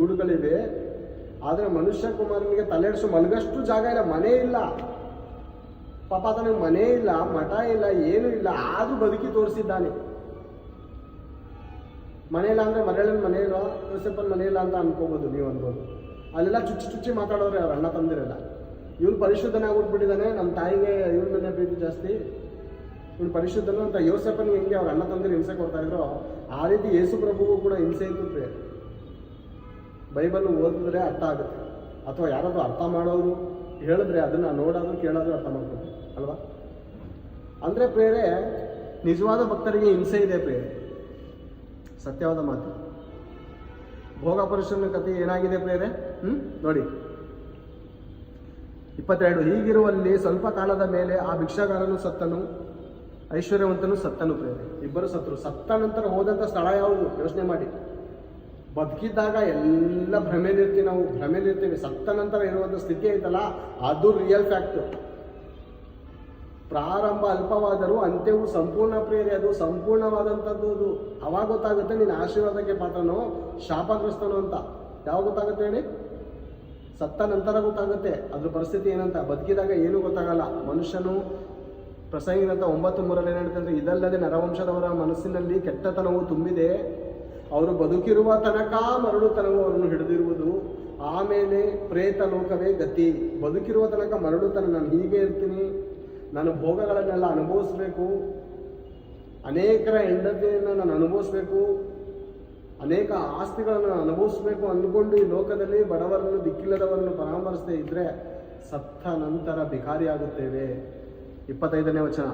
ಗೂಡುಗಳಿವೆ. ಆದರೆ ಮನುಷ್ಯ ಕುಮಾರನಿಗೆ ತಲೆಡಿಸು ಮಲಗಷ್ಟು ಜಾಗ ಇಲ್ಲ, ಮನೆ ಇಲ್ಲ. ಪಾಪ ಆತನಿಗೆ ಮನೆ ಇಲ್ಲ, ಮಠ ಇಲ್ಲ, ಏನೂ ಇಲ್ಲ. ಆದ್ರೂ ಬದುಕಿ ತೋರಿಸಿದ್ದಾನೆ. ಮನೆ ಇಲ್ಲ ಅಂದ್ರೆ ಮರಳಿನ ಮನೆ ಇಲ್ಲ ಯೋಸೆಪ್ಪನ ಮನೆ ಇಲ್ಲ ಅಂತ ಅನ್ಕೋಬೋದು ನೀವು ಅನ್ಬೋದು ಅಲ್ಲೆಲ್ಲ ಚುಚ್ಚಿ ಚುಚ್ಚಿ ಮಾತಾಡೋರು ಅವ್ರ ಅಣ್ಣ ತಂದಿರಲ್ಲ. ಇವನು ಪರಿಶುದ್ಧನಾಗಿ ಆಗ್ಬಿಟ್ಬಿಟ್ಟಿದ್ದಾನೆ. ನಮ್ಮ ತಾಯಿಗೆ ಇವ್ರ ಮೇಲೆ ಪ್ರೀತಿ ಜಾಸ್ತಿ. ಇವನು ಪರಿಶುದ್ಧನು ಅಂತ ಯೋಸೆಪ್ಪನಿಗೆ ಹೆಂಗೆ ಅವ್ರ ಅಣ್ಣ ತಂದಿರು ಹಿಂಸೆ ಕೊಡ್ತಾ ಇದ್ರು? ಆ ರೀತಿ ಯೇಸು ಪ್ರಭುಗೂ ಕೂಡ ಹಿಂಸೆ ಇತ್ತು ಬೈಬಲ್ ಓದಿದ್ರೆ ಅರ್ಥ ಆಗುತ್ತೆ. ಅಥವಾ ಯಾರಾದರೂ ಅರ್ಥ ಮಾಡೋರು ಹೇಳಿದ್ರೆ ಅದನ್ನು ನೋಡೋದು ಕೇಳೋದು ಅರ್ಥ ಮಾಡ್ಕೊಂಡು ಅಲ್ವಾ? ಅಂದರೆ ಪ್ರೇರೆ, ನಿಜವಾದ ಭಕ್ತರಿಗೆ ಹಿಂಸೆ ಇದೆ ಪ್ರೇರೆ. ಸತ್ಯವಾದ ಮಾತು. ಭೋಗ ಪುರುಷನ ಕಥೆ ಏನಾಗಿದೆ ಪ್ರೇರೆ? ಹ್ಞೂ ನೋಡಿ. ಇಪ್ಪತ್ತೆರಡು, ಹೀಗಿರುವಲ್ಲಿ ಸ್ವಲ್ಪ ಕಾಲದ ಮೇಲೆ ಆ ಭಿಕ್ಷಾಗಾರನು ಸತ್ತನು, ಐಶ್ವರ್ಯವಂತನು ಸತ್ತನು ಪ್ರೇರೆ. ಇಬ್ಬರು ಸತ್ತರು. ಸತ್ತ ನಂತರ ಹೋದಂಥ ಸ್ಥಳ ಯಾವುದು? ಯೋಚನೆ ಮಾಡಿ. ಬದುಕಿದ್ದಾಗ ಎಲ್ಲ ಭ್ರಮೆಲಿರ್ತೀವಿ ನಾವು, ಭ್ರಮೆಲಿರ್ತೀವಿ. ಸತ್ತ ನಂತರ ಇರುವಂಥ ಸ್ಥಿತಿ ಐತಲ್ಲ, ಅದು ರಿಯಲ್ ಫ್ಯಾಕ್ಟು ಪ್ರಾರಂಭ ಅಲ್ಪವಾದರೂ ಅಂತ್ಯವು ಸಂಪೂರ್ಣ ಪ್ರೇರಿ ಅದು ಸಂಪೂರ್ಣವಾದಂಥದ್ದು ಅದು. ಅವಾಗ ಗೊತ್ತಾಗುತ್ತೆ ನೀನು ಆಶೀರ್ವಾದಕ್ಕೆ ಪಾತ್ರನೋ, ಶಾಪಗ್ರಸ್ತನೋ ಅಂತ. ಯಾವಾಗ ಗೊತ್ತಾಗುತ್ತೆ ಹೇಳಿ? ಸತ್ತ ನಂತರ ಗೊತ್ತಾಗುತ್ತೆ. ಅದ್ರ ಪರಿಸ್ಥಿತಿ ಏನಂತ? ಬದುಕಿದಾಗ ಏನೂ ಗೊತ್ತಾಗಲ್ಲ. ಮನುಷ್ಯನು ಪ್ರಸಂಗಿನಂತ ಒಂಬತ್ತು ಮೂರಲ್ಲಿ ಏನಂತಂದ್ರೆ ಇದಲ್ಲದೆ ನರವಂಶದವರ ಮನಸ್ಸಿನಲ್ಲಿ ಕೆಟ್ಟತನವು ತುಂಬಿದೆ. ಅವರು ಬದುಕಿರುವ ತನಕ ಮರಳುತನವು ಅವರನ್ನು ಹಿಡಿದಿರುವುದು, ಆಮೇಲೆ ಪ್ರೇತ ಲೋಕವೇ ಗತಿ. ಬದುಕಿರುವ ತನಕ ಮರಳುತನ ನಾನು ಹೀಗೆ ಇರ್ತೀನಿ, ನಾನು ಭೋಗಗಳನ್ನೆಲ್ಲ ಅನುಭವಿಸ್ಬೇಕು. ಅನೇಕರ ಹೆಂಡತಿಯನ್ನು ನಾನು ಅನುಭವಿಸ್ಬೇಕು, ಅನೇಕ ಆಸ್ತಿಗಳನ್ನು ನಾನು ಅನುಭವಿಸ್ಬೇಕು ಅಂದ್ಕೊಂಡು ಈ ಲೋಕದಲ್ಲಿ ಬಡವರನ್ನು, ದಿಕ್ಕಿಲ್ಲದವರನ್ನು ಪರಾಮರಿಸದೇ ಇದ್ರೆ ಸತ್ತ ನಂತರ ಭಿಕಾರಿಯಾಗುತ್ತೇವೆ. ಇಪ್ಪತ್ತೈದನೇ ವಚನ.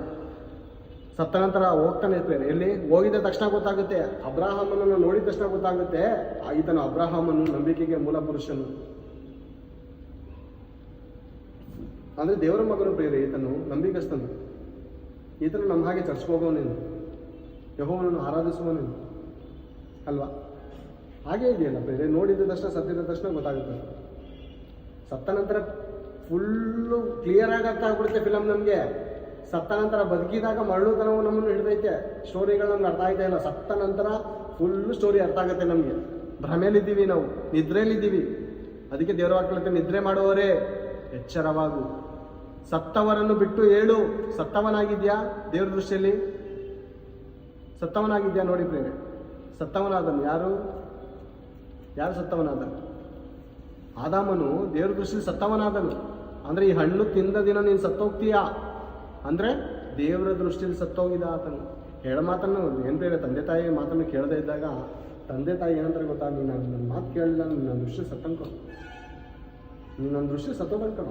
ಸತ್ತ ನಂತರ ಹೋಗ್ತಾನೆ ಇರ್ತೇನೆ. ಎಲ್ಲಿ? ಹೋಗಿದ ತಕ್ಷಣ ಗೊತ್ತಾಗುತ್ತೆ. ಅಬ್ರಾಹಮನನ್ನು ನೋಡಿದ ತಕ್ಷಣ ಗೊತ್ತಾಗುತ್ತೆ. ಈತನು ಅಬ್ರಾಹಮನು ನಂಬಿಕೆಗೆ ಮೂಲ ಪುರುಷನು. ಅಂದ್ರೆ ದೇವರ ಮಗನು ಪ್ರಿಯರೇ, ಈತನು ನಂಬಿಕಸ್ತನು ಈತನು ನಮ್ಮ ಹಾಗೆ ಚರ್ಚ್ಗೆ ಹೋಗೋನೇನು ಯಹೋವನನ್ನು ಆರಾಧಿಸುವನೇನು? ಅಲ್ವಾ? ಹಾಗೆ ಇದೆಯಲ್ಲ ಬೇರೆ ನೋಡಿದ ತಕ್ಷಣ, ಸತ್ತಿದ ತಕ್ಷಣ ಗೊತ್ತಾಗುತ್ತೆ. ಸತ್ತ ನಂತರ ಫುಲ್ಲು ಕ್ಲಿಯರ್ ಆಗಿ ಅರ್ಥ ಆಗ್ಬಿಡುತ್ತೆ ಫಿಲಮ್ ನಮಗೆ. ಸತ್ತ ನಂತರ ಬದುಕಿದಾಗ ಮರಳುತನವು ನಮ್ಮನ್ನು ಹಿಡಿದೈತೆ. ಸ್ಟೋರಿಗಳು ನಮ್ಗೆ ಅರ್ಥ ಆಗ್ತಾ ಇಲ್ಲ. ಸತ್ತ ನಂತರ ಫುಲ್ ಸ್ಟೋರಿ ಅರ್ಥ ಆಗುತ್ತೆ ನಮಗೆ. ಭ್ರಮೆಯಲ್ಲಿದ್ದೀವಿ ನಾವು. ನಿದ್ರೆಯಲ್ಲಿದ್ದೀವಿ. ಅದಕ್ಕೆ ದೇವರ ವಾಕ್ಯಕ್ಕೆ ನಿದ್ರೆ ಮಾಡುವವರೇ, ಎಚ್ಚರವಾಗು. ಸತ್ತವರನ್ನು ಬಿಟ್ಟು ಹೇಳು ಸತ್ತವನಾಗಿದ್ಯಾ ದೇವ್ರ ದೃಷ್ಟಿಯಲ್ಲಿ? ಸತ್ತವನಾಗಿದ್ಯಾ ನೋಡಿ ಪ್ರೇರೆ ಸತ್ತವನಾದನು ಯಾರು? ಯಾರು ಸತ್ತವನಾದನು? ಆದಾಮನು ದೇವ್ರ ದೃಷ್ಟಿಯಲ್ಲಿ ಸತ್ತವನಾದನು. ಅಂದ್ರೆ ಈ ಹಣ್ಣು ತಿಂದ ದಿನ ನೀನು ಸತ್ತೋಗ್ತೀಯಾ? ಅಂದ್ರೆ ದೇವರ ದೃಷ್ಟಿಯಲ್ಲಿ ಸತ್ತೋಗಿದ್ದ ಆತನು. ಹೇಳ ಮಾತನ್ನು, ಏನು ಬೇರೆ, ತಂದೆ ತಾಯಿ ಮಾತನ್ನು ಕೇಳದೇ ಇದ್ದಾಗ, ತಂದೆ ತಾಯಿ ಏನಂತಾರೆ ಗೊತ್ತಾ? ನೀನು ನನ್ನ ಮಾತು ಕೇಳಿಲ್ಲ, ನೀನು ನನ್ನ ದೃಷ್ಟಿ ಸತ್ತಂಕ ನೀನು ನನ್ನ ದೃಷ್ಟಿ ಸತ್ತೋದನ್ಕಣ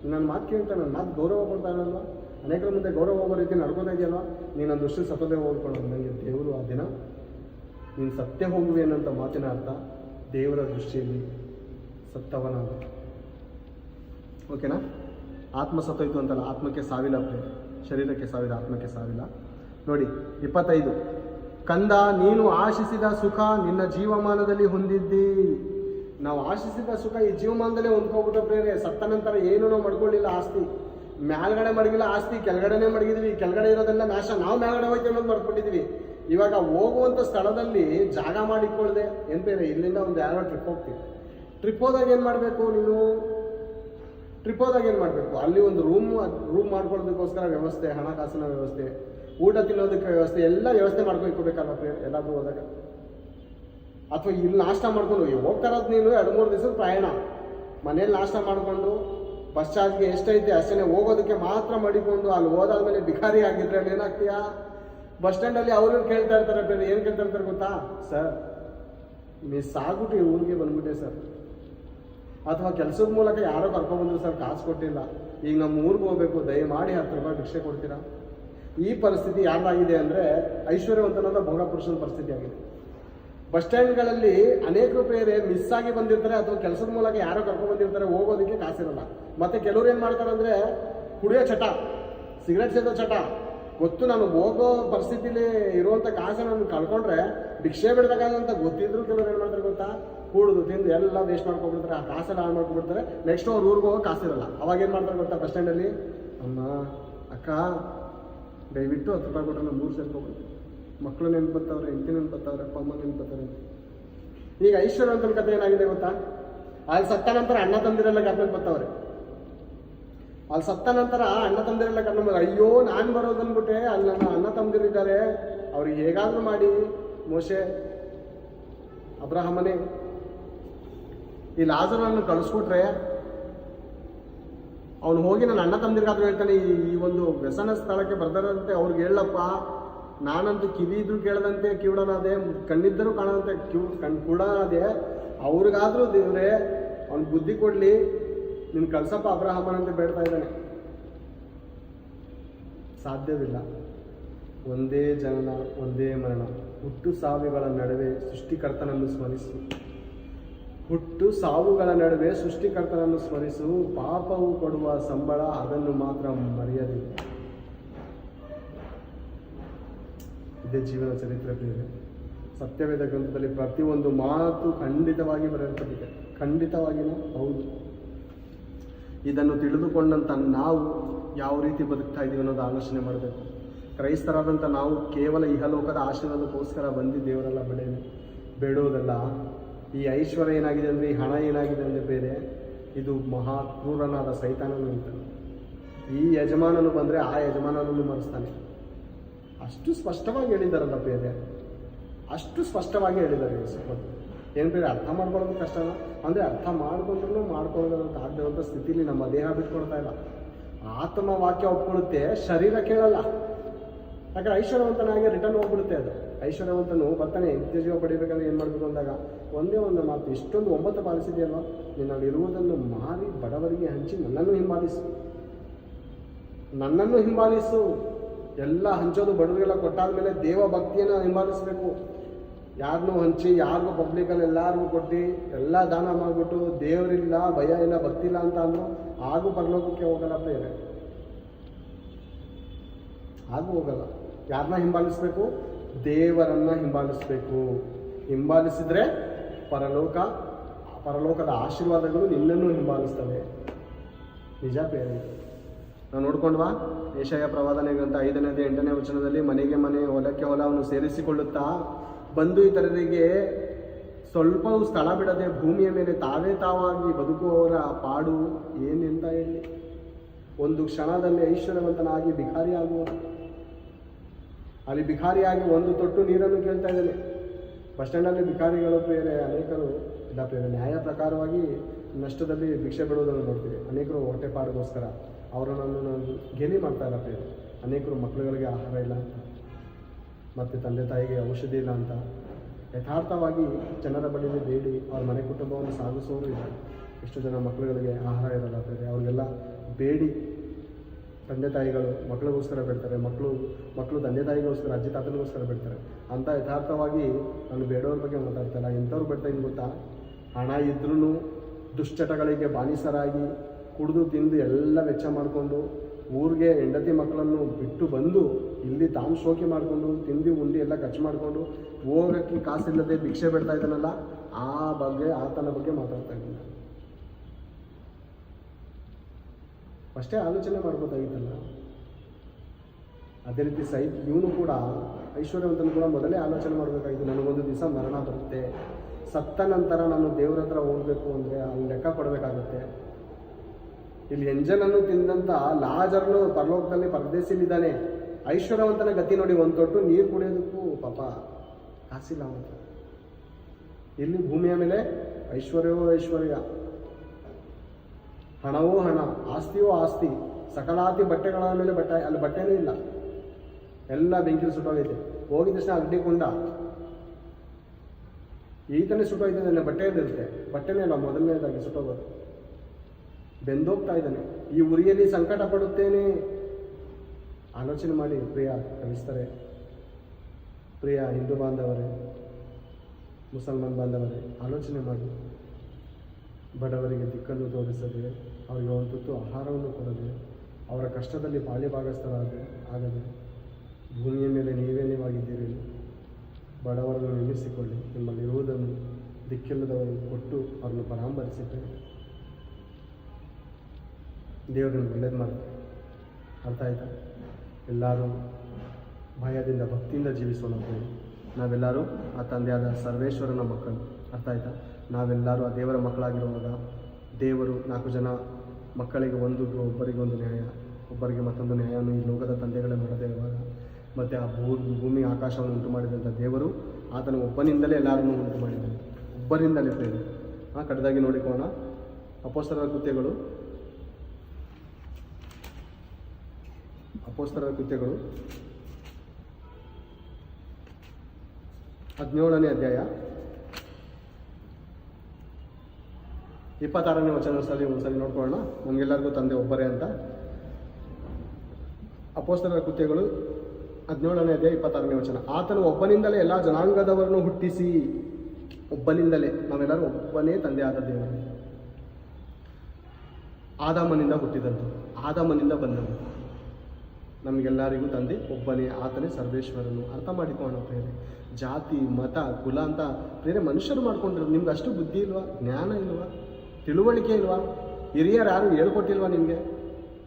ನೀನು ನನ್ನ ಮಾತು ಕೇಳ್ತಾ ನನ್ನ ಮಾತು ಗೌರವ ಕೊಡ್ತಾ ಇರಲ್ವಾ? ಅನೇಕರ ಮುಂದೆ ಗೌರವ ಹೋಗೋ ರೀತಿ ನಡ್ಕೊತಾ ಇದೆಯಲ್ವ? ನೀನು ನನ್ನ ದೃಷ್ಟಿ ಸತ್ತೋದೇ ಹೋಗ್ಕೊಳ್ಳೋ ನನಗೆ ದೇವರು ಆ ದಿನ ನೀನು ಸತ್ಯ ಹೋಗುವೆ ಅನ್ನೋಂಥ ಮಾತಿನ ಅರ್ಥ ದೇವರ ದೃಷ್ಟಿಯಲ್ಲಿ ಸತ್ತವನಾದ. ಓಕೆನಾ? ಆತ್ಮ ಸತ್ತೋಯ್ತು ಅಂತಲ್ಲ, ಆತ್ಮಕ್ಕೆ ಸಾವಿಲ್ಲ ಬೇರೆ ಶರೀರಕ್ಕೆ ಸಾವಿಲ್ಲ, ಆತ್ಮಕ್ಕೆ ಸಾವಿಲ್ಲ. ನೋಡಿ, ಇಪ್ಪತ್ತೈದು. ಕಂದ, ನೀನು ಆಶಿಸಿದ ಸುಖ ನಿನ್ನ ಜೀವಮಾನದಲ್ಲಿ ಹೊಂದಿದ್ದಿ. ನಾವು ಆಶಿಸಿದ ಸುಖ ಈ ಜೀವಮಾನದಲ್ಲೇ ಹೊಂದ್ಕೊಬಿಟ್ಟ ಪ್ರೇರೆ. ಸತ್ತ ನಂತರ ಏನೂ ನಾವು ಮಡ್ಕೊಳ್ಳಿಲ್ಲ ಆಸ್ತಿ. ಮೇಲ್ಗಡೆ ಮಡಗಿಲ್ಲ ಆಸ್ತಿ, ಕೆಳಗಡೆನೆ ಮಡಗಿದ್ವಿ. ಕೆಳಗಡೆ ಇರೋದೆಲ್ಲ ನಾಶ. ನಾವು ಮೇಲ್ಗಡೆ ಹೋಗಿ ಅನ್ನೋದು ಮಾಡ್ಕೊಂಡಿದ್ವಿ ಇವಾಗ ಹೋಗುವಂಥ ಸ್ಥಳದಲ್ಲಿ ಜಾಗ ಮಾಡಿಕೊಳ್ಳದೆ ಎಂತ ಬೇರೆ ಇಲ್ಲಿಂದ ಒಂದು ಯಾರೋ ಟ್ರಿಪ್ ಹೋಗ್ತೀವಿ. ಟ್ರಿಪ್ ಹೋದಾಗ ಏನು ಮಾಡಬೇಕು? ನೀನು ಟ್ರಿಪ್ ಹೋದಾಗ ಏನು ಮಾಡಬೇಕು? ಅಲ್ಲಿ ಒಂದು ರೂಮ್ ರೂಮ್ ಮಾಡ್ಕೊಳ್ಳೋದಕ್ಕೋಸ್ಕರ ವ್ಯವಸ್ಥೆ, ಹಣಕಾಸಿನ ವ್ಯವಸ್ಥೆ, ಊಟ ತಿನ್ನೋದಕ್ಕೆ ವ್ಯವಸ್ಥೆ, ಎಲ್ಲ ವ್ಯವಸ್ಥೆ ಪ್ರಿಯ? ಎಲ್ಲಾದ್ರೂ ಹೋದಾಗ. ಅಥವಾ ಇಲ್ಲಿ ನಾಷ್ಟ ಮಾಡ್ಕೊಂಡು ಹೋಗ್ತಾ ನೀನು ಎರಡು ಮೂರು ದಿವಸದ ಪ್ರಯಾಣ. ಮನೇಲಿ ನಾಷ್ಟ ಮಾಡಿಕೊಂಡು, ಬಸ್ ಚಾರ್ಜ್ಗೆ ಎಷ್ಟೈತೆ ಅಷ್ಟೇ ಹೋಗೋದಕ್ಕೆ ಮಾತ್ರ ಮಡಿಕೊಂಡು, ಅಲ್ಲಿ ಹೋದಾದ್ಮೇಲೆ ಭಿಕಾರಿ ಆಗಿದ್ರೆ ಅಲ್ಲಿ ಏನಾಗ್ತೀಯಾ? ಬಸ್ ಸ್ಟ್ಯಾಂಡಲ್ಲಿ ಅವರು ಕೇಳ್ತಾ ಇರ್ತಾರೆ ಏನು ಕೇಳ್ತಾ ಇರ್ತಾರೆ ಗೊತ್ತಾ? ಸರ್, ಮಿಸ್ ಆಗ್ಬಿಟ್ಟು ಈ ಊರಿಗೆ ಬಂದ್ಬಿಟ್ಟೆ ಸರ್. ಅಥವಾ ಕೆಲಸದ ಮೂಲಕ ಯಾರೋ ಕರ್ಕೊಂಡ್ಬಂದ್ರು ಸರ್, ಕಾಸು ಕೊಟ್ಟಿಲ್ಲ. ಈಗ ನಮ್ಮ ಊರಿಗೆ ಹೋಗ್ಬೇಕು, ದಯಮಾಡಿ ಹತ್ತು ರೂಪಾಯಿ ಭಿಕ್ಷೆ ಕೊಡ್ತೀರಾ? ಈ ಪರಿಸ್ಥಿತಿ ಯಾರ್ದಾಗಿದೆ ಅಂದರೆ ಐಶ್ವರ್ಯವಂತನಾದ ಭೋಗ ಪುರುಷನ ಪರಿಸ್ಥಿತಿ ಆಗಿದೆ. ಬಸ್ ಸ್ಟ್ಯಾಂಡ್ಗಳಲ್ಲಿ ಅನೇಕ ಬೇರೆ ಮಿಸ್ ಆಗಿ ಬಂದಿರ್ತಾರೆ, ಅಥವಾ ಕೆಲಸದ ಮೂಲಕ ಯಾರೋ ಕರ್ಕೊಂಡ್ಬಂದಿರ್ತಾರೆ ಹೋಗೋದಕ್ಕೆ ಕಾಸಿರಲ್ಲ. ಮತ್ತೆ ಕೆಲವ್ರು ಏನು ಮಾಡ್ತಾರೆ ಅಂದರೆ ಕುಡಿಯೋ ಚಟ, ಸಿಗರೆಟ್ ಸೇದೋ ಚಟ. ಗೊತ್ತು, ನಾನು ಹೋಗೋ ಪರಿಸ್ಥಿತಿಲಿ ಇರುವಂಥ ಕಾಸನ್ನು ನಾನು ಕಳ್ಕೊಂಡ್ರೆ ಭಿಕ್ಷೆ ಬಿಡಬೇಕಾಗಂತ ಗೊತ್ತಿದ್ರು ಕೆಲವ್ರು ಏನು ಮಾಡ್ತಾರೆ ಗೊತ್ತಾ? ಕೂಡುದು, ತಿಂದು ಎಲ್ಲ ವೇಸ್ಟ್ ಮಾಡ್ಕೊಂಡ್ಬಿಡ್ತಾರೆ ಆ ಕಾಸೆಲ್ಲ ಹಾಳು ಮಾಡ್ಕೊಂಡ್ಬಿಡ್ತಾರೆ ನೆಕ್ಸ್ಟ್ ಅವ್ರು ಊರಿಗೆ ಹೋಗೋ ಕಾಸಿರಲ್ಲ ಅವಾಗ ಏನು ಮಾಡ್ತಾರೆ ಗೊತ್ತಾ ಬಸ್ ಸ್ಟ್ಯಾಂಡಲ್ಲಿ ಅಮ್ಮ, ಅಕ್ಕ, ದಯವಿಟ್ಟು ಹತ್ತು ರೂಪಾಯಿ ಕೊಟ್ಟರೆ ಮೂರು ಸೇರ್ಕೊಬೋದು ಮಕ್ಕಳು ನೆನ್ಪತ್ತವ್ರೆ, ಹೆಂಡತಿ ನೆನ್ಪತ್ತವ್ರೆ, ಅಪ್ಪ, ಅಮ್ಮ ನೆನ್ಪತ್ತವ್ರೆ ಈಗ ಐಶ್ವರ್ಯವಂತನ ಕಥೆ ಏನಾಗಿದೆ ಗೊತ್ತಾ? ಅಲ್ಲಿ ಸತ್ತ ನಂತರ ಅಣ್ಣ ತಂದಿರಲ್ಲ ಜ್ಞಾಪಕ ಬರ್ತಾವ್ರೆ ಅಲ್ಲಿ ಸತ್ತ ನಂತರ ಅಣ್ಣ ತಂದಿರೆಲ್ಲ ಬಂದ್ರು. ಅಯ್ಯೋ, ನಾನು ಬರೋದನ್ಬಿಟ್ಟೆ ಅಲ್ಲಿ ನನ್ನ ಅಣ್ಣ ತಂದಿರಿದ್ದಾರೆ. ಅವ್ರಿಗೆ ಹೇಗಾದ್ರೂ ಮಾಡಿ. ಮೋಶೆ, ಅಬ್ರಹಮನೇ ಈ ಲಾಜರನ್ನು ಕಳಿಸ್ಬಿಟ್ರೆ ಅವನು ಹೋಗಿ ನನ್ನ ಅಣ್ಣ ತಮ್ಮದಿರ್ಗಾದ್ರೂ ಹೇಳ್ತಾನೆ, ಈ ಒಂದು ವ್ಯಸನ ಸ್ಥಳಕ್ಕೆ ಬರ್ದಾರಂತೆ, ಅವ್ರಿಗೆ ಹೇಳಪ್ಪ. ನಾನಂತೂ ಕಿವಿ ಇದ್ರು ಕೇಳದಂತೆ, ಕಿವಿಡನಾದೆ ಕಣ್ಣಿದ್ದರೂ ಕಾಣದಂತೆ ಕಿವ್ ಕಣ್ ಕೂಡನಾದೆ ಅವ್ರಿಗಾದ್ರೂ ದೇವ್ರೆ, ಅವ್ನು ಬುದ್ಧಿ ಕೊಡ್ಲಿ, ನಿನ್ ಕಳ್ಸಪ್ಪ ಅಬ್ರಹಮನಂತೆ ಬೇಡ್ತಾ ಇದ್ದಾನೆ. ಸಾಧ್ಯವಿಲ್ಲ. ಒಂದೇ ಜನನ, ಒಂದೇ ಮರಣ. ಹುಟ್ಟು ಸಾವಿಗಳ ನಡುವೆ ಸೃಷ್ಟಿಕರ್ತನನ್ನು ಸ್ಮರಿಸು. ಹುಟ್ಟು ಸಾವುಗಳ ನಡುವೆ ಸೃಷ್ಟಿಕರ್ತನನ್ನು ಸ್ಮರಿಸು, ಪಾಪವು ಕೊಡುವ ಸಂಬಳ ಅದನ್ನು ಮಾತ್ರ ಮರೆಯದಿ. ಇದೇ ಜೀವನ ಚರಿತ್ರೆ ಬೇರೆ ಸತ್ಯವೇದ ಗ್ರಂಥದಲ್ಲಿ ಪ್ರತಿಯೊಂದು ಮಾತು ಖಂಡಿತವಾಗಿ ಬರೆಯಲ್ಪಟ್ಟಿದೆ. ಖಂಡಿತವಾಗಿಯೂ ಹೌದು. ಇದನ್ನು ತಿಳಿದುಕೊಂಡಂತ ನಾವು ಯಾವ ರೀತಿ ಬದುಕ್ತಾ ಇದ್ದೀವಿ ಅನ್ನೋದು ಆಲೋಚನೆ ಮಾಡಬೇಕು. ಕ್ರೈಸ್ತರಾದಂಥ ನಾವು ಕೇವಲ ಇಹಲೋಕದ ಆಶೀರ್ವಾದಕ್ಕೋಸ್ಕರ ಬಂದು ದೇವರೆಲ್ಲ ಬೆಳೆ ಬೇಡುವುದಲ್ಲ ಈ ಐಶ್ವರ್ಯ ಏನಾಗಿದೆ ಅಂದರೆ, ಈ ಹಣ ಏನಾಗಿದೆ ಅಂದರೆ ಬೇರೆ, ಇದು ಮಹಾ ಕ್ರೂರನಾದ ಸೈತಾನನು ಅಂತ ಈ ಯಜಮಾನನು ಬಂದರೆ ಆ ಯಜಮಾನನನ್ನು ಮರೆಸ್ತಾನೆ. ಅಷ್ಟು ಸ್ಪಷ್ಟವಾಗಿ ಹೇಳಿದ್ದಾರಲ್ಲ ಬೇರೆ. ಅಷ್ಟು ಸ್ಪಷ್ಟವಾಗಿ ಹೇಳಿದ್ದಾರೆ ಯೇಸು ಏನು ಬೇರೆ ಅರ್ಥ ಮಾಡ್ಕೊಳ್ಳೋದು ಕಷ್ಟ ಅಂದರೆ ಅರ್ಥ ಮಾಡಿಕೊಂಡ್ರೂ ಆಗದಂಥ ಸ್ಥಿತಿಲಿ ನಮ್ಮ ದೇಹ ಬಿಟ್ಕೊಳ್ತಾ ಇಲ್ಲ. ಆತ್ಮ ವಾಕ್ಯ ಒಪ್ಕೊಳ್ಳುತ್ತೆ, ಶರೀರ ಕೇಳಲ್ಲ. ಯಾಕಂದ್ರೆ ಐಶ್ವರ್ಯವಂತನಾಗಿ ರಿಟರ್ನ್ ಹೋಗ್ಬಿಡುತ್ತೆ ಅದು. ಐಶ್ವರ್ಯವಂತನು ಬರ್ತಾನೆ ನಿತ್ಯ ಜೀವ ಪಡಿಬೇಕಂದ್ರೆ ಏನು ಮಾಡಬೇಕು ಅಂದಾಗ, ಒಂದೇ ಒಂದು ಮಾತು, ಇಷ್ಟೊಂದು ಒಂಬತ್ತು ಪಾಲಿಸಿದೆಯಲ್ವಾ ನಿನ್ನಲ್ಲಿರುವುದನ್ನು ಮಾರಿ ಬಡವರಿಗೆ ಹಂಚಿ ನನ್ನನ್ನು ಹಿಂಬಾಲಿಸು. ನನ್ನನ್ನು ಹಿಂಬಾಲಿಸು. ಎಲ್ಲ ಹಂಚೋದು ಬಡವರಿಗೆಲ್ಲ ಕೊಟ್ಟಾದ್ಮೇಲೆ ದೇವ ಭಕ್ತಿಯನ್ನು ಹಿಂಬಾಲಿಸಬೇಕು. ಯಾರನ್ನೂ ಹಂಚಿ, ಯಾರಿಗೂ ಪಬ್ಲಿಕಲ್ಲಿ ಎಲ್ಲರಿಗೂ ಕೊಟ್ಟು, ಎಲ್ಲ ದಾನ ಮಾಡಿಬಿಟ್ಟು ದೇವರಿಲ್ಲ, ಭಯ ಇಲ್ಲ, ಭಕ್ತಿ ಇಲ್ಲ ಅಂತ ಅಂದ್ರು ಆಗೂ ಪರಲೋಕಕ್ಕೆ ಹೋಗಲ್ಲ ಬೇರೆ ಆಗೂ ಹೋಗಲ್ಲ. ಯಾರನ್ನ ಹಿಂಬಾಲಿಸ್ಬೇಕು? ದೇವರನ್ನ ಹಿಂಬಾಲಿಸ್ಬೇಕು. ಹಿಂಬಾಲಿಸಿದ್ರೆ ಪರಲೋಕ, ಪರಲೋಕದ ಆಶೀರ್ವಾದಗಳು ನಿನ್ನನ್ನು ಹಿಂಬಾಲಿಸ್ತವೆ. ನಿಜ ಬೇರೆ ನಾವು ನೋಡ್ಕೊಂಡ್ವಾ? ಏಷಯ ಪ್ರವಾದನೆ ಗ್ರಂಥ ಐದನೇದು ಎಂಟನೇ ವಚನದಲ್ಲಿ ಮನೆಗೆ ಮನೆ, ಹೊಲಕ್ಕೆ ಹೊಲವನ್ನು ಸೇರಿಸಿಕೊಳ್ಳುತ್ತಾ ಬಂಧು ಇತರರಿಗೆ ಸ್ವಲ್ಪವೂ ಸ್ಥಳ ಬಿಡದೆ ಭೂಮಿಯ ಮೇಲೆ ತಾವೇ ತಾವಾಗಿ ಬದುಕುವವರ ಪಾಡು ಏನೆಂತ ಹೇಳಿ? ಒಂದು ಕ್ಷಣದಲ್ಲಿ ಐಶ್ವರ್ಯವಂತನಾಗಿ ಭಿಕಾರಿ ಆಗುವುದು ಅಲ್ಲಿ ಭಿಕಾರಿಯಾಗಿ ಒಂದು ತೊಟ್ಟು ನೀರನ್ನು ಕೇಳ್ತಾ ಇದ್ದಾನೆ. ಬಸ್ ಸ್ಟ್ಯಾಂಡಲ್ಲಿ ಭಿಕಾರಿಗಳು ಬೇರೆ ಅನೇಕರು ಇಲ್ಲ, ಬೇರೆ ನ್ಯಾಯ ಪ್ರಕಾರವಾಗಿ ನಷ್ಟದಲ್ಲಿ ಭಿಕ್ಷೆ ಬಿಡುವುದನ್ನು ನೋಡ್ತೀವಿ. ಅನೇಕರು ಹೊಟ್ಟೆಪಾಡಿಗೋಸ್ಕರ ಅವರನ್ನು ನಾನು ಗೆಲಿ ಮಾಡ್ತಾ ಇಲ್ಲ, ಬೇರೆ. ಅನೇಕರು ಮಕ್ಕಳುಗಳಿಗೆ ಆಹಾರ ಇಲ್ಲ ಅಂತ. ಮತ್ತು ತಂದೆ ತಾಯಿಗೆ ಔಷಧಿ ಇಲ್ಲ ಅಂತ. ಯಥಾರ್ಥವಾಗಿ ಜನರ ಬಳಿಯಲ್ಲಿ ಬೇಡಿ, ಅವ್ರ ಮನೆ ಕುಟುಂಬವನ್ನು ಸಾಗಿಸೋರು ಇಲ್ಲ. ಎಷ್ಟು ಜನ ಮಕ್ಕಳುಗಳಿಗೆ ಆಹಾರ ಇರಲ್ಲ, ಬೇರೆ. ಅವ್ರಿಗೆಲ್ಲ ಬೇಡಿ. ತಂದೆ ತಾಯಿಗಳು ಮಕ್ಕಳಿಗೋಸ್ಕರ ಬಿಡ್ತಾರೆ ಮಕ್ಕಳು ಮಕ್ಕಳು ತಂದೆ ತಾಯಿಗೋಸ್ಕರ, ಅಜ್ಜಿ ತಾತನಿಗೋಸ್ಕರ ಬಿಡ್ತಾರೆ ಅಂತ ಯಥಾರ್ಥವಾಗಿ ನಾನು ಬೇಡವ್ರ ಬಗ್ಗೆ ಮಾತಾಡ್ತಾ ಇಲ್ಲ. ಎಂಥವ್ರು ಬೇಡ್ತಾ ಗೊತ್ತಾ? ಹಣ ಇದ್ರೂ ದುಶ್ಚಟಗಳಿಗೆ ಬಾನಿಸರಾಗಿ ಕುಡಿದು ತಿಂದು ಎಲ್ಲ ವೆಚ್ಚ ಮಾಡಿಕೊಂಡು ಊರಿಗೆ ಹೆಂಡತಿ ಮಕ್ಕಳನ್ನು ಬಿಟ್ಟು ಬಂದು ಇಲ್ಲಿ ತಾನು ಶೋಕಿ ಮಾಡಿಕೊಂಡು ತಿಂದು ಉಂಡಿ ಎಲ್ಲ ಖರ್ಚು ಮಾಡಿಕೊಂಡು ಹೋಗೋಕ್ಕೆ ಕಾಸಿಲ್ಲದೆ ಭಿಕ್ಷೆ ಬಿಡ್ತಾ ಇದ್ದಾನಲ್ಲ, ಆ ಬಗ್ಗೆ, ಆತನ ಬಗ್ಗೆ ಮಾತಾಡ್ತಾ ಇದ್ದೀನಿ. ಅಷ್ಟೇ ಆಲೋಚನೆ ಮಾಡ್ಬೋದಾಗಿತ್ತಲ್ಲ? ಅದೇ ರೀತಿ ಸೈ ಇವನು ಕೂಡ ಐಶ್ವರ್ಯವಂತನು ಕೂಡ ಮೊದಲೇ ಆಲೋಚನೆ ಮಾಡಬೇಕಾಗಿತ್ತು, ನನಗೊಂದು ದಿವಸ ಮರಣ ಬರುತ್ತೆ, ಸತ್ತ ನಂತರ ನಾನು ದೇವ್ರ ಹತ್ರ ಹೋಗಬೇಕು ಅಂದರೆ ಅವ್ನು ಲೆಕ್ಕ ಕೊಡಬೇಕಾಗುತ್ತೆ. ಇಲ್ಲಿ ಎಂಜನನ್ನು ತಿಂದಂತ ಲಾಜರ್ನು ಪರಲೋಕದಲ್ಲಿ ಪರದೇಶಿಲಿದ್ದಾನೆ ಐಶ್ವರ್ಯವಂತನ ಗತಿ ನೋಡಿ ಒಂದು ತೊಟ್ಟು ನೀರು ಕುಡಿಯೋದಕ್ಕೂ ಪಾಪ ಕಾಸಿಲ್ಲ ಅವನ. ಇಲ್ಲಿ ಭೂಮಿಯ ಮೇಲೆ ಐಶ್ವರ್ಯವೋ ಐಶ್ವರ್ಯ? ಹಣವೋ ಹಣ, ಆಸ್ತಿಯೋ ಆಸ್ತಿ, ಸಕಲಾತಿ ಬಟ್ಟೆಗಳ ಮೇಲೆ ಬಟ್ಟೆ, ಅಲ್ಲಿ ಬಟ್ಟೆನೂ ಇಲ್ಲ. ಎಲ್ಲ ಬೆಂಕಿ ಸುಟ್ಟೋಗೈತೆ. ಹೋಗಿದ ತಕ್ಷಣ ಅಗ್ನಿ ಕೊಂಡ. ಈತನೇ ನನ್ನ ಬಟ್ಟೆ ಇರುತ್ತೆ ಬಟ್ಟೆನೇ ಅಲ್ಲ ಮೊದಲನೇದಾಗಿ ಸುಟ್ಟೋಗೋದು. ಬೆಂದೋಗ್ತಾ ಇದ್ದಾನೆ. ಈ ಉರಿಯಲ್ಲಿ ಸಂಕಟ ಪಡುತ್ತೇನೆ. ಆಲೋಚನೆ ಮಾಡಿ, ಪ್ರಿಯ ಕಲಿಸ್ತಾರೆ ಪ್ರಿಯ ಹಿಂದೂ ಬಾಂಧವರೇ, ಮುಸಲ್ಮಾನ್ ಬಾಂಧವರೇ, ಆಲೋಚನೆ ಮಾಡಿ. ಬಡವರಿಗೆ ದಿಕ್ಕನ್ನು ತೋರಿಸದೆ, ಅವರಿಗೆ ಒಂದು ತುತ್ತು ಆಹಾರವನ್ನು ಕೊಡದೆ, ಅವರ ಕಷ್ಟದಲ್ಲಿ ಬಾಲ್ಯ ಭಾಗಸ್ಥರಾಗದೆ ಆಗದೆ, ಭೂಮಿಯ ಮೇಲೆ ನೀವೇ ನೀವಾಗಿದ್ದೀರಿ. ಬಡವರನ್ನು ನೇಮಿಸಿಕೊಳ್ಳಿ. ನಿಮ್ಮಲ್ಲಿರುವುದನ್ನು ದಿಕ್ಕಿಲ್ಲದವರು ಕೊಟ್ಟು ಅವರನ್ನು ಪರಾಮರಿಸಿದರೆ ದೇವರನ್ನು ಒಳ್ಳೇದು ಮಾಡ್ತಾರೆ ಅರ್ಥ ಆಯ್ತಾ? ಎಲ್ಲರೂ ಭಯದಿಂದ, ಭಕ್ತಿಯಿಂದ ಜೀವಿಸೋಣ ನಾವೆಲ್ಲರೂ ಆ ತಂದೆಯಾದ ಸರ್ವೇಶ್ವರನ ಮಕ್ಕಳು. ಅರ್ಥ ಆಯ್ತಾ? ನಾವೆಲ್ಲರೂ ಆ ದೇವರ ಮಕ್ಕಳಾಗಿರುವಾಗ ದೇವರು ನಾಲ್ಕು ಜನ ಮಕ್ಕಳಿಗೆ ಒಂದು ಒಬ್ಬರಿಗೆ ಒಂದು ನ್ಯಾಯ, ಒಬ್ಬರಿಗೆ ಮತ್ತೊಂದು ನ್ಯಾಯವನ್ನು ಈ ಲೋಕದ ತಂದೆಗಳೇ ಮಾಡದೇ ಇರುವಾಗ ಮತ್ತು ಆ ಭೂ, ಭೂಮಿ ಆಕಾಶವನ್ನು ಉಂಟು ಮಾಡಿದಂಥ ದೇವರು ಆತನ ಒಬ್ಬನಿಂದಲೇ ಎಲ್ಲರನ್ನೂ ಉಂಟು ಮಾಡಿದ್ದಾನೆ ಒಬ್ಬರಿಂದಲೇ ಪ್ರೇರಣೆ ಹಾಂ ಕಡೆದಾಗಿ ನೋಡಿಕೋಣ. ಅಪೋಸ್ತರರ ಕೃತ್ಯಗಳು. ಅಪೋಸ್ತರರ ಕೃತ್ಯಗಳು. ಹದಿನೇಳನೇ ಅಧ್ಯಾಯ. ಇಪ್ಪತ್ತಾರನೇ ವಚನ ಸಲ ಒಂದ್ಸಲಿ ನೋಡ್ಕೊಳ್ಳೋಣ. ನಮಗೆಲ್ಲರಿಗೂ ತಂದೆ ಒಬ್ಬರೇ ಅಂತ. ಅಪೋಸ್ತರ ಕೃತ್ಯಗಳು ಹದಿನೇಳನೇ ಅದೇ ಇಪ್ಪತ್ತಾರನೇ ವಚನ. ಆತನು ಒಬ್ಬನಿಂದಲೇ ಎಲ್ಲ ಜನಾಂಗದವರನ್ನು ಹುಟ್ಟಿಸಿ. ಒಬ್ಬನಿಂದಲೇ. ನಾವೆಲ್ಲರೂ ಒಬ್ಬನೇ ತಂದೆ ಆದ ದೇವರು. ಆದಾಮನಿಂದ ಹುಟ್ಟಿದಂತು ಆದಾಮನಿಂದ ಬಂದವು ನಮಗೆಲ್ಲರಿಗೂ ತಂದೆ ಒಬ್ಬನೇ, ಆತನೇ ಸರ್ವೇಶ್ವರನು. ಅರ್ಥ ಮಾಡಿಕೊಳ್ಳೋಣ ಪ್ರೇರೆ ಜಾತಿ, ಮತ, ಕುಲ ಅಂತ ಬೇರೆ ಮನುಷ್ಯರು ಮಾಡ್ಕೊಂಡಿರೋದು. ನಿಮ್ಗೆ ಅಷ್ಟು ಬುದ್ಧಿ ಇಲ್ವಾ? ಜ್ಞಾನ ಇಲ್ವಾ? ತಿಳುವಳಿಕೆ ಇಲ್ವಾ? ಹಿರಿಯರು ಯಾರು ಹೇಳ್ಕೊಟ್ಟಿಲ್ವಾ ನಿಮಗೆ?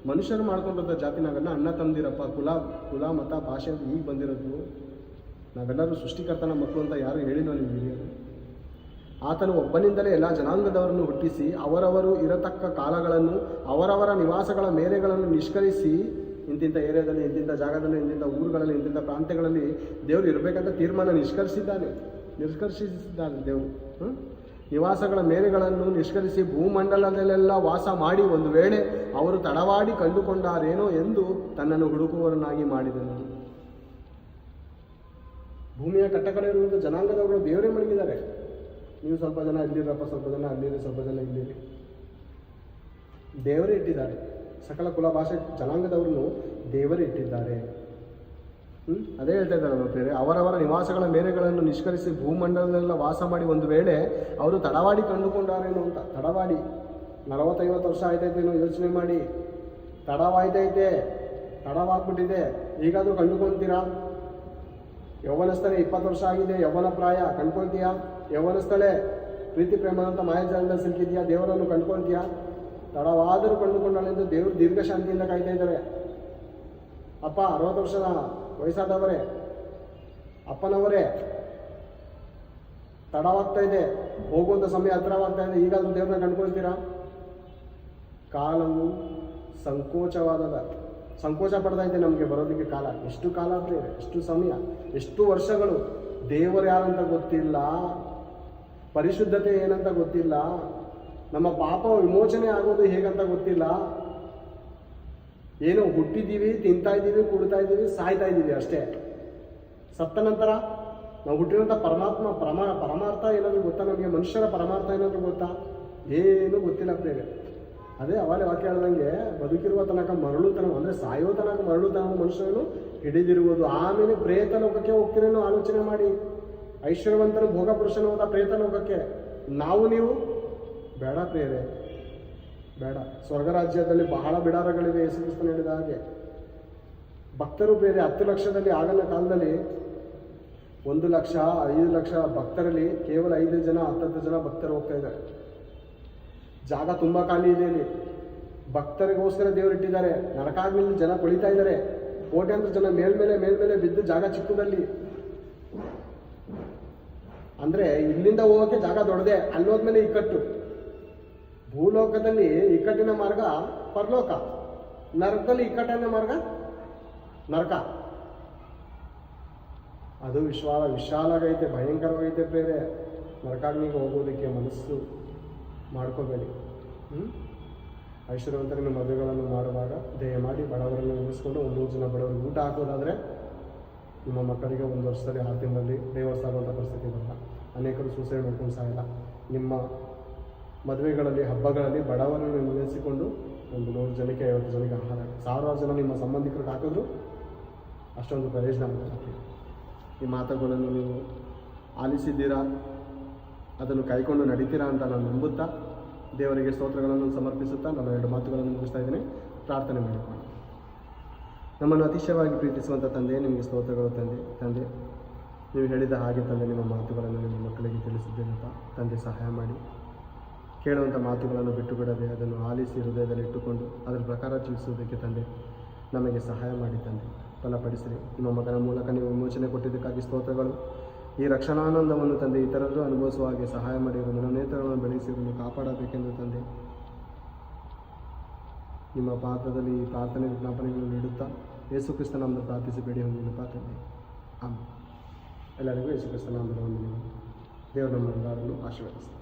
ಮನುಷ್ಯರು ಮಾಡ್ಕೊಂಡಿರೋ ಜಾತಿ ನಾವೆಲ್ಲ ಅಣ್ಣ ತಂದಿರಪ್ಪ. ಕುಲ ಕುಲ, ಮತ, ಭಾಷೆ ಈಗ ಬಂದಿರೋದು. ನಾವೆಲ್ಲರೂ ಸೃಷ್ಟಿಕರ್ತನ ಮಕ್ಕಳು ಅಂತ ಯಾರು ಹೇಳಿಲ್ವ ನಿಮ್ಮ ಹಿರಿಯರು? ಆತನು ಒಬ್ಬನಿಂದಲೇ ಎಲ್ಲ ಜನಾಂಗದವರನ್ನು ಹುಟ್ಟಿಸಿ ಅವರವರು ಇರತಕ್ಕ ಕಾಲಗಳನ್ನು, ಅವರವರ ನಿವಾಸಗಳ ಮೇರೆಗಳನ್ನು ನಿಷ್ಕರಿಸಿ ಇಂತಿಂಥ ಏರಿಯಾದಲ್ಲಿ ಇಂತಿಂಥ ಜಾಗದಲ್ಲಿ ಇಂತಿಂಥ ಊರುಗಳಲ್ಲಿ ಇಂತಿಂಥ ಪ್ರಾಂತ್ಯಗಳಲ್ಲಿ ದೇವರು ಇರಬೇಕಂತ ತೀರ್ಮಾನ ನಿಷ್ಕರಿಸಿದ್ದಾನೆ. ನಿಷ್ಕರ್ಷಿಸಿದ್ದಾನೆ ದೇವರು. ಹ್ಮ್? ನಿವಾಸಗಳ ಮೇರೆಗಳನ್ನು ನಿಷ್ಕರಿಸಿ ಭೂಮಂಡಲದಲ್ಲೆಲ್ಲ ವಾಸ ಮಾಡಿ ಒಂದು ವೇಳೆ ಅವರು ತಡವಾಡಿ ಕಂಡುಕೊಂಡಾರೇನೋ ಎಂದು ತನ್ನನ್ನು ಹುಡುಕುವವರನ್ನಾಗಿ ಮಾಡಿದನು. ಭೂಮಿಯ ಕಟ್ಟಕಡೆ ಇರುವಂಥ ಜನಾಂಗದವರು ದೇವರೇ ಮಡಗಿದ್ದಾರೆ ನೀವು ಸ್ವಲ್ಪ ಜನ ಇಲ್ಲಿರಪ್ಪ, ಸ್ವಲ್ಪ ಜನ ಅಲ್ಲಿರಿ, ಸ್ವಲ್ಪ ಜನ ಇಲ್ಲಿರಿ. ದೇವರೇ ಇಟ್ಟಿದ್ದಾರೆ. ಸಕಲ ಕುಲ ಭಾಷೆ ಜನಾಂಗದವರನ್ನು ದೇವರೇ ಇಟ್ಟಿದ್ದಾರೆ? ಅದೇ ಹೇಳ್ತಾ ಇದ್ದಾರೆ ಪ್ರಿಯರೇ ಅವರವರ ನಿವಾಸಗಳ ಮೇರೆಗಳನ್ನು ನಿಷ್ಕರಿಸಿ ಭೂಮಂಡಲದಲ್ಲೆಲ್ಲ ವಾಸ ಮಾಡಿ ಒಂದು ವೇಳೆ ಅವರು ತಡವಾಡಿ ಕಂಡುಕೊಂಡಾರೇನು ಅಂತ? ತಡವಾಡಿ. ನಲವತ್ತೈವತ್ತು ವರ್ಷ ಆಯ್ತೈತೇನೋ ಯೋಚನೆ ಮಾಡಿ. ತಡವಾಯ್ತೈತೆ. ತಡವಾಗ್ಬಿಟ್ಟಿದೆ. ಈಗಾದರೂ ಕಂಡುಕೊಳ್ತೀರಾ ಯೌವನಸ್ಥಳೆ ಇಪ್ಪತ್ತು ವರ್ಷ ಆಗಿದೆ, ಯೌವನ ಪ್ರಾಯ ಕಂಡ್ಕೊಳ್ತೀಯಾ ಯೌವನಸ್ಥಳೆ, ಪ್ರೀತಿ, ಪ್ರೇಮ ಅಂತ ಮಾಯಾಜಾಲದಲ್ಲಿ ಸಿಲುಕಿದ್ಯಾ? ದೇವರನ್ನು ಕಂಡ್ಕೊಳ್ತೀಯಾ ತಡವಾದರೂ ಕಂಡುಕೊಂಡಾಳೆಂದು ದೇವರು ದೀರ್ಘಶಾಂತಿಯಿಂದ ಕಾಯ್ತಾ ಇದ್ದಾರೆ. ಅಪ್ಪ, ಅರವತ್ತು ವರ್ಷದ ವಯಸ್ಸಾದವರೇ, ಅಪ್ಪನವರೇ, ತಡವಾಗ್ತಾ ಇದೆ ಹೋಗುವಂಥ ಸಮಯ ಹತ್ರವಾಗ್ತಾ ಇದೆ, ಈಗಾದರೂ ದೇವ್ರನ್ನ ಕಂಡ್ಕೊಳ್ತೀರಾ ಕಾಲವು ಸಂಕೋಚವಾದದ, ಸಂಕೋಚ ಪಡ್ತಾ ಇದೆ ನಮಗೆ, ಬರೋದಕ್ಕೆ ಕಾಲ. ಎಷ್ಟು ಕಾಲ ಇದೆ, ಎಷ್ಟು ಸಮಯ, ಎಷ್ಟು ವರ್ಷಗಳು? ದೇವರು ಯಾರಂತ ಗೊತ್ತಿಲ್ಲ, ಪರಿಶುದ್ಧತೆ ಏನಂತ ಗೊತ್ತಿಲ್ಲ, ನಮ್ಮ ಪಾಪ ವಿಮೋಚನೆ ಆಗೋದು ಹೇಗಂತ ಗೊತ್ತಿಲ್ಲ. ಏನೋ ಹುಟ್ಟಿದ್ದೀವಿ, ತಿಂತಾ ಇದ್ದೀವಿ, ಕುಡ್ತಾ ಇದ್ದೀವಿ, ಸಾಯ್ತಾ ಇದ್ದೀವಿ ಅಷ್ಟೇ. ಸತ್ತ ನಂತರ ನಾವು ಹುಟ್ಟಿರೋಂಥ ಪರಮಾತ್ಮ, ಪರಮ, ಪರಮಾರ್ಥ ಏನಾದರೂ ಗೊತ್ತಾ ನಮಗೆ? ಮನುಷ್ಯರ ಪರಮಾರ್ಥ ಏನಾದರೂ ಗೊತ್ತಾ? ಏನೂ ಗೊತ್ತಿಲ್ಲ ಪ್ರೇರೆ ಅದೇ ಅವಾಗಲೇ ವಾಕ್ಯ ಹೇಳ್ದಂಗೆ, ಬದುಕಿರುವ ತನಕ ಮರಳು ತನಕ, ಅಂದರೆ ಸಾಯೋ ತನಕ ಮರಳು ತನಕ ಮನುಷ್ಯನು ಹಿಡಿದಿರುವುದು. ಆಮೇಲೆ ಪ್ರೇತ ಲೋಕಕ್ಕೆ ಹೋಗ್ತೀರೇನೋ ಆಲೋಚನೆ ಮಾಡಿ. ಐಶ್ವರ್ಯವಂತನು ಭೋಗ ಪುರುಷನು ಹೋದ ಪ್ರೇತ ಲೋಕಕ್ಕೆ ನಾವು ನೀವು ಬೇಡ ಪ್ರೇರೆ ಬೇಡ. ಸ್ವರ್ಗ ರಾಜ್ಯದಲ್ಲಿ ಬಹಳ ಬಿಡಾರಗಳಿವೆ, ಯೇಸು ಕ್ರಿಸ್ತನು ಹೇಳಿದ ಹಾಗೆ. ಭಕ್ತರು ಬೇರೆ ಹತ್ತು ಲಕ್ಷದಲ್ಲಿ ಆಗನ ಕಾಲದಲ್ಲಿ. ಒಂದು ಲಕ್ಷ, ಐದು ಲಕ್ಷ ಭಕ್ತರಲ್ಲಿ ಕೇವಲ ಐದು ಜನ, ಹತ್ತತ್ತು ಜನ ಭಕ್ತರು ಹೋಗ್ತಾ ಇದ್ದಾರೆ. ಜಾಗ ತುಂಬಾ ಖಾಲಿ ಇದೆ ಇಲ್ಲಿ. ಭಕ್ತರಿಗೋಸ್ಕರ ದೇವರು ಇಟ್ಟಿದ್ದಾರೆ. ನರಕಾಗ್ನಿಲಿ ಜನ ಕೊಳಿತಾ ಇದ್ದಾರೆ. ಕೋಟ್ಯಾಂತರ ಜನ ಮೇಲ್ಮೇಲೆ ಮೇಲ್ಮೇಲೆ ಬಿದ್ದು ಜಾಗ ಚಿಕ್ಕದಲ್ಲಿ. ಅಂದ್ರೆ ಇಲ್ಲಿಂದ ಹೋಗೋಕೆ ಜಾಗ ದೊಡ್ಡದೆ ಅಲ್ಲಿ ಹೋದ್ಮೇಲೆ ಇಕ್ಕಟ್ಟು. ಭೂಲೋಕದಲ್ಲಿ ಇಕ್ಕಟ್ಟಿನ ಮಾರ್ಗ ಪರಲೋಕ. ನರಕದಲ್ಲಿ ಇಕ್ಕಟ್ಟಿನ ಮಾರ್ಗ ನರಕ. ಅದು ವಿಶ್ವಾಲ ವಿಶಾಲಾಗೈತೆ ಭಯಂಕರವಾಗೈತೆ ಬೇರೆ ನರಕಾಗ್ನಿಗೆ ಹೋಗೋದಕ್ಕೆ ಮನಸ್ಸು ಮಾಡ್ಕೋಬೇಡಿ. ಹ್ಞೂ ಮದುವೆಗಳನ್ನು ಮಾಡುವಾಗ ದಯಮಾಡಿ ಬಡವರನ್ನು ಉಳಿಸ್ಕೊಂಡು ಒಂದು ಮೂರು ಜನ ಬಡವರಿಗೆ ಊಟ ಹಾಕೋದಾದರೆ ನಿಮ್ಮ ಮಕ್ಕಳಿಗೆ ಒಂದು ವರ್ಷದಲ್ಲಿ ಆರು ತಿಂಗಳಲ್ಲಿ ದೇವಸ್ಥಾನ ಪರಿಸ್ಥಿತಿ ಬರಲ್ಲ ಅನೇಕರು ಸೂಸೈಡ್ ಮಾಡ್ಕೊಂಡು ಇಲ್ಲ ನಿಮ್ಮ ಮದುವೆಗಳಲ್ಲಿ, ಹಬ್ಬಗಳಲ್ಲಿ ಬಡವರನ್ನು ನೆನೆಸಿಕೊಂಡು ಒಂದು ನೂರು ಜನಕ್ಕೆ, ಐವತ್ತು ಜನಕ್ಕೆ ಆಹಾರ. ಸಾವಿರಾರು ಜನ ನಿಮ್ಮ ಸಂಬಂಧಿಕರು ಹಾಕಿದ್ರು ಅಷ್ಟೊಂದು ಪ್ರಯೋಜನ ಆಗುತ್ತೆ ಈ ಮಾತುಗಳನ್ನು ನೀವು ಆಲಿಸಿದ್ದೀರಾ? ಅದನ್ನು ಕೈಕೊಂಡು ನಡೀತೀರಾ ಅಂತ ನಾನು ನಂಬುತ್ತಾ, ದೇವರಿಗೆ ಸ್ತೋತ್ರಗಳನ್ನು ಸಮರ್ಪಿಸುತ್ತಾ ನಾನು ಎರಡು ಮಾತುಗಳನ್ನು ಮುಗಿಸ್ತಾ ಇದ್ದೀನಿ. ಪ್ರಾರ್ಥನೆ ಮಾಡಿಕೊಂಡು ನಮ್ಮನ್ನು ಅತಿಶಯವಾಗಿ ಪ್ರೀತಿಸುವಂಥ ತಂದೆ, ನಿಮಗೆ ಸ್ತೋತ್ರಗಳು ತಂದೆ ತಂದೆ, ನೀವು ಹೇಳಿದ ಹಾಗೆ ತಂದೆ, ನಿಮ್ಮ ಮಾತುಗಳನ್ನು ನಿಮ್ಮ ಮಕ್ಕಳಿಗೆ ತಿಳಿಸಿದ್ದೇನಪ್ಪ? ತಂದೆ, ಸಹಾಯ ಮಾಡಿ. ಕೇಳುವಂಥ ಮಾತುಗಳನ್ನು ಬಿಟ್ಟು ಬಿಡದೆ ಅದನ್ನು ಆಲಿಸಿ ಹೃದಯದಲ್ಲಿ ಇಟ್ಟುಕೊಂಡು ಅದರ ಪ್ರಕಾರ ಜೀವಿಸುವುದಕ್ಕೆ ತಂದೆ, ನಮಗೆ ಸಹಾಯ ಮಾಡಿ ತಂದೆ. ಫಲಪಡಿಸಿರಿ ನಿಮ್ಮ ಮಗನ ಮೂಲಕ ನೀವು ವಿಮೋಚನೆ ಕೊಟ್ಟಿದ್ದಕ್ಕಾಗಿ ಸ್ತೋತ್ರಗಳು. ಈ ರಕ್ಷಣಾನಂದವನ್ನು ತಂದೆ ಇತರರು ಅನುಭವಿಸುವ ಹಾಗೆ ಸಹಾಯ ಮಾಡಿರು ಮನೋನೇತರಗಳನ್ನು ಇವರನ್ನು ಕಾಪಾಡಬೇಕೆಂದು ತಂದೆ. ನಿಮ್ಮ ಪಾತ್ರದಲ್ಲಿ ಈ ಪ್ರಾರ್ಥನೆ ವಿಜ್ಞಾಪನೆಗಳನ್ನು ನೀಡುತ್ತಾ ಯೇಸು ಕ್ರಿಸ್ತನ ಎಂದು ಪ್ರಾರ್ಥಿಸಿ ಬೇಡಿ ಹೊಂದಿನಪ್ಪ ತಂದೆ. ಆಮೇಲೆ ಎಲ್ಲರಿಗೂ ಯೇಸು ಕ್ರಿಸ್ತ ಒಂದು ನೀವು ದೇವರು ನಮ್ಮೆಲ್ಲರನ್ನು ಆಶೀರ್ವದಿಸ್ತಾರೆ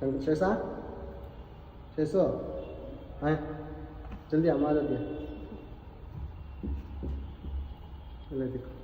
शंकर शेषा शेषो आए जल्दी हमारा दिया ले देखो